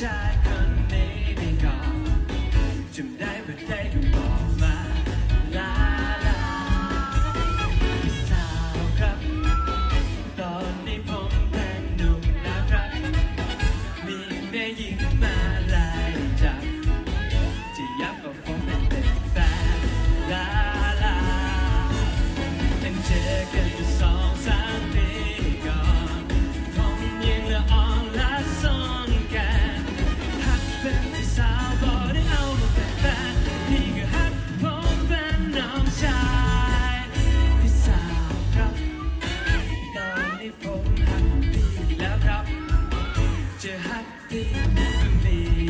ชายคนนี้ได้ก่อนจำได้เมื่อได้ก็บอกมาลาลาสาวครับ ตอนนี้ผมแต่งหนุ่มน่ารัก มีแม่ยิ้มมา Thank you.